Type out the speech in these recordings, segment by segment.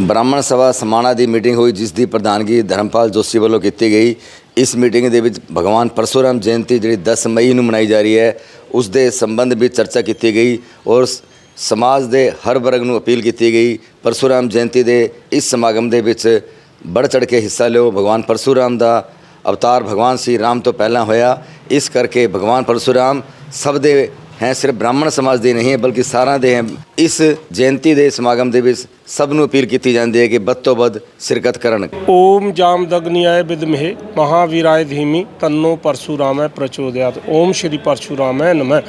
ਬ੍ਰਾਹਮਣ ਸਭਾ ਸਮਾਣਾ ਦੀ ਮੀਟਿੰਗ ਹੋਈ, ਜਿਸ ਦੀ ਪ੍ਰਧਾਨਗੀ ਧਰਮਪਾਲ ਜੋਸ਼ੀ ਵੱਲੋਂ ਕੀਤੀ ਗਈ। ਇਸ ਮੀਟਿੰਗ ਦੇ ਵਿੱਚ ਭਗਵਾਨ ਪਰਸ਼ੁਰਾਮ ਜਯੰਤੀ, ਜਿਹੜੀ 10 ਮਈ ਨੂੰ ਮਨਾਈ ਜਾ ਰਹੀ ਹੈ, ਉਸ ਦੇ ਸੰਬੰਧ ਵਿੱਚ ਚਰਚਾ ਕੀਤੀ ਗਈ ਔਰ ਸਮਾਜ ਦੇ ਹਰ ਵਰਗ ਨੂੰ ਅਪੀਲ ਕੀਤੀ ਗਈ। ਪਰਸ਼ੁਰਾਮ ਜਯੰਤੀ ਦੇ ਇਸ ਸਮਾਗਮ ਦੇ ਵਿੱਚ ਬੜ ਚੜ ਕੇ ਹਿੱਸਾ ਲਿਓ। ਭਗਵਾਨ ਪਰਸੂਰਾਮ ਦਾ ਅਵਤਾਰ ਭਗਵਾਨ ਸ੍ਰੀ ਰਾਮ ਤੋਂ ਪਹਿਲਾਂ ਹੋਇਆ। ਇਸ ਕਰਕੇ ਭਗਵਾਨ ਪਰਸ਼ੂਰਾਮ ਸਭ ਦੇ ਹੈ ਸਿਰਫ ਬ੍ਰਾਹਮਣ ਸਮਾਜ ਦੇ ਨਹੀਂ ਹੈ ਬਲਕਿ ਸਾਰਿਆਂ ਦੇ ਹੈ। ਇਸ ਜਯੰਤੀ ਦੇ ਸਮਾਗਮ ਦੇ ਵਿੱਚ ਸਭ ਨੂੰ ਅਪੀਲ ਕੀਤੀ ਜਾਂਦੀ ਹੈ ਕਿ ਵੱਧ ਤੋਂ ਵੱਧ ਸ਼ਿਰਕਤ ਕਰਨ। ਓਮ ਜਾਮ ਜਾਮਦਗਨਿਆय ਵਿਦਮਹੇ ਮਹਾਵੀਰਾय ਧੀਮੀ ਤੰਨੋ ਪਰਸ਼ੁਰਾਮੈ ਪ੍ਰਚੋਦਿਆਤ। ਓਮ ਸ਼੍ਰੀ ਪਰਸ਼ੁਰਾਮੈ ਨਮः।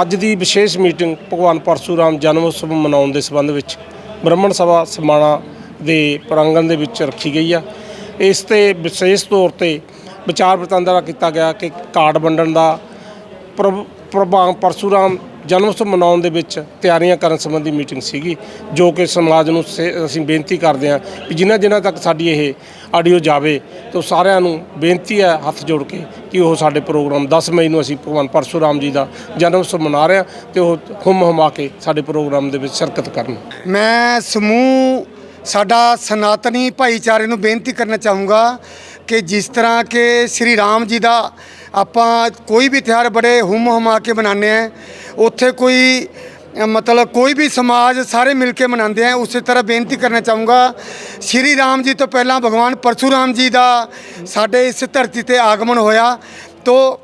ਅੱਜ ਦੀ ਵਿਸ਼ੇਸ਼ ਮੀਟਿੰਗ ਭਗਵਾਨ ਪਰਸ਼ੂਰਾਮ ਜਨਮ ਉਤਸਵ ਮਨਾਉਣ ਦੇ ਸੰਬੰਧ ਵਿੱਚ ਬ੍ਰਾਹਮਣ ਸਭਾ ਸਮਾਣਾ ਦੇ ਪ੍ਰਾਂਗਣ ਦੇ ਵਿੱਚ ਰੱਖੀ ਗਈ ਆ। ਇਸ ਤੇ ਵਿਸ਼ੇਸ਼ ਤੌਰ ਤੇ ਵਿਚਾਰ ਵਟਾਂਦਰਾ ਕੀਤਾ ਗਿਆ ਕਿ ਕਾਰਡ ਵੰਡਣ ਦਾ ਪ੍ਰਭ ਪਰਸੂਰਾਮ ਪਰਸ਼ੁਰਾਮ ਜਨਮ ਉਤਸਵ ਮਨਾਉਣ ਦੇ ਵਿੱਚ ਤਿਆਰੀਆਂ ਕਰਨ ਸੰਬੰਧੀ ਮੀਟਿੰਗ ਸੀਗੀ, ਜੋ ਕਿ ਸਮਾਜ ਨੂੰ ਸੇ- ਅਸੀਂ ਬੇਨਤੀ ਕਰਦੇ ਹਾਂ ਕਿ ਜਿਨ੍ਹਾਂ ਜਿਨ੍ਹਾਂ ਤੱਕ ਸਾਡੀ ਇਹ ਆਡੀਓ ਜਾਵੇ, ਤਾਂ ਉਹ ਸਾਰਿਆਂ ਨੂੰ ਬੇਨਤੀ ਹੈ ਹੱਥ ਜੋੜ ਕੇ ਕਿ ਉਹ ਸਾਡੇ ਪ੍ਰੋਗਰਾਮ 10 ਮਈ ਨੂੰ ਅਸੀਂ ਭਗਵਾਨ ਪਰਸ਼ੁਰਾਮ ਜੀ ਦਾ ਜਨਮ ਉਤਸਵ ਮਨਾ ਰਹੇ ਹਾਂ ਤੇ ਉਹ ਹੁੰਮ ਹਮਾ ਕੇ ਸਾਡੇ ਪ੍ਰੋਗਰਾਮ ਦੇ ਵਿੱਚ ਸ਼ਿਰਕਤ ਕਰਨ। ਮੈਂ ਸਮੂਹ ਸਾਡਾ ਸਨਾਤਨੀ ਭਾਈਚਾਰੇ ਨੂੰ ਬੇਨਤੀ ਕਰਨਾ ਚਾਹੂੰਗਾ ਕਿ ਜਿਸ ਤਰ੍ਹਾਂ ਕਿ ਸ੍ਰੀ ਰਾਮ ਜੀ ਦਾ ਆਪਾਂ ਕੋਈ ਵੀ ਤਿਉਹਾਰ ਬੜੇ ਹੁਮ ਹਮਾ ਕੇ ਮਨਾਉਂਦੇ ਆ ਉੱਥੇ ਕੋਈ ਮਤਲਬ ਕੋਈ ਵੀ ਸਮਾਜ ਸਾਰੇ ਮਿਲ ਕੇ ਮਨਾਉਂਦੇ ਆ ਉਸੇ ਤਰ੍ਹਾਂ ਬੇਨਤੀ ਕਰਨਾ ਚਾਹੂੰਗਾ, ਸ੍ਰੀ ਰਾਮ ਜੀ ਤੋਂ ਪਹਿਲਾਂ ਭਗਵਾਨ ਪਰਸੂਰਾਮ ਜੀ ਦਾ ਸਾਡੇ ਇਸ ਧਰਤੀ ਤੇ ਆਗਮਨ ਹੋਇਆ। ਤੋ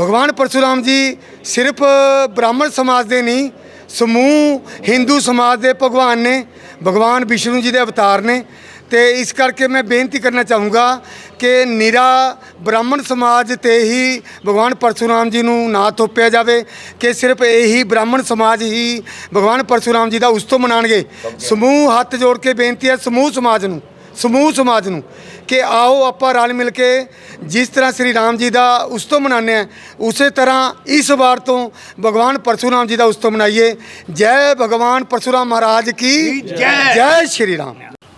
ਭਗਵਾਨ ਪਰਸੂਰਾਮ ਜੀ ਸਿਰਫ ਬ੍ਰਾਹਮਣ ਸਮਾਜ ਦੇ ਨਹੀਂ, ਸਮੂਹ ਹਿੰਦੂ ਸਮਾਜ ਦੇ ਭਗਵਾਨ ਨੇ, ਭਗਵਾਨ ਵਿਸ਼ਨੂੰ ਜੀ ਦੇ ਅਵਤਾਰ ਨੇ। ਤੇ ਇਸ ਕਰਕੇ ਮੈਂ ਬੇਨਤੀ ਕਰਨਾ ਚਾਹੂੰਗਾ ਕਿ ਨਿਰਾ ਬ੍ਰਾਹਮਣ ਸਮਾਜ ਤੇ ਹੀ ਭਗਵਾਨ ਪਰਸ਼ੁਰਾਮ ਜੀ ਨੂੰ ਨਾ ਥੋਪਿਆ ਜਾਵੇ ਕਿ ਸਿਰਫ ਇਹੀ ਬ੍ਰਾਹਮਣ ਸਮਾਜ ਹੀ ਭਗਵਾਨ ਪਰਸ਼ੁਰਾਮ ਜੀ ਦਾ ਉਤਸਵ ਮਨਾਣਗੇ। ਸਮੂਹ ਹੱਥ ਜੋੜ ਕੇ ਬੇਨਤੀ ਹੈ ਸਮੂਹ ਸਮਾਜ ਨੂੰ ਸਮੂਹ ਸਮਾਜ ਨੂੰ ਕਿ ਆਓ ਆਪਾਂ ਰਲ ਮਿਲ ਕੇ ਜਿਸ ਤਰ੍ਹਾਂ ਸ੍ਰੀ ਰਾਮ ਜੀ ਦਾ ਉਤਸਵ ਮਨਾਉਂਦੇ ਆ ਉਸੇ ਤਰ੍ਹਾਂ ਇਸ ਵਾਰ ਤੋਂ ਭਗਵਾਨ ਪਰਸ਼ੁਰਾਮ ਜੀ ਦਾ ਉਤਸਵ ਮਨਾਈਏ। ਜੈ ਭਗਵਾਨ ਪਰਸ਼ੁਰਾਮ ਮਹਾਰਾਜ ਕੀ? ਜੈ। ਜੈ ਸ਼੍ਰੀ ਰਾਮ।